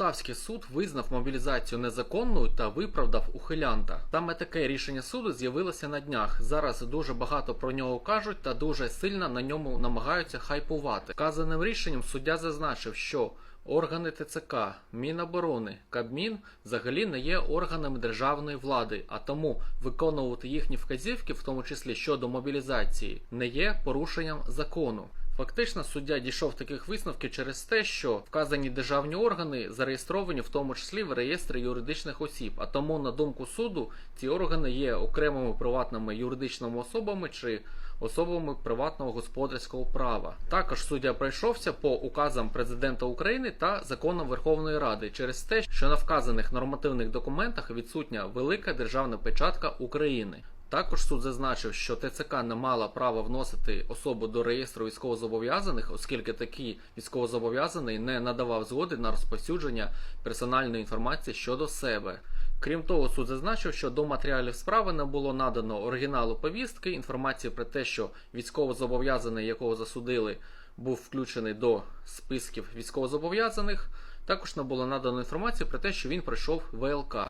Полтавський суд визнав мобілізацію незаконною та виправдав ухилянта. Саме таке рішення суду з'явилося на днях. Зараз дуже багато про нього кажуть та дуже сильно на ньому намагаються хайпувати. Вказаним рішенням суддя зазначив, що органи ТЦК, Міноборони, Кабмін взагалі не є органами державної влади, а тому виконувати їхні вказівки, в тому числі щодо мобілізації, не є порушенням закону. Фактично, суддя дійшов таких висновків через те, що вказані державні органи зареєстровані в тому числі в реєстрі юридичних осіб. А тому, на думку суду, ці органи є окремими приватними юридичними особами чи особами приватного господарського права. Також суддя пройшовся по указам президента України та законам Верховної Ради через те, що на вказаних нормативних документах відсутня велика державна печатка України. Також суд зазначив, що ТЦК не мала права вносити особу до реєстру військовозобов'язаних, оскільки такий військовозобов'язаний не надавав згоди на розповсюдження персональної інформації щодо себе. Крім того, суд зазначив, що до матеріалів справи не було надано оригіналу повістки, інформації про те, що військовозобов'язаний, якого засудили, був включений до списків військовозобов'язаних. Також не було надано інформації про те, що він пройшов ВЛК.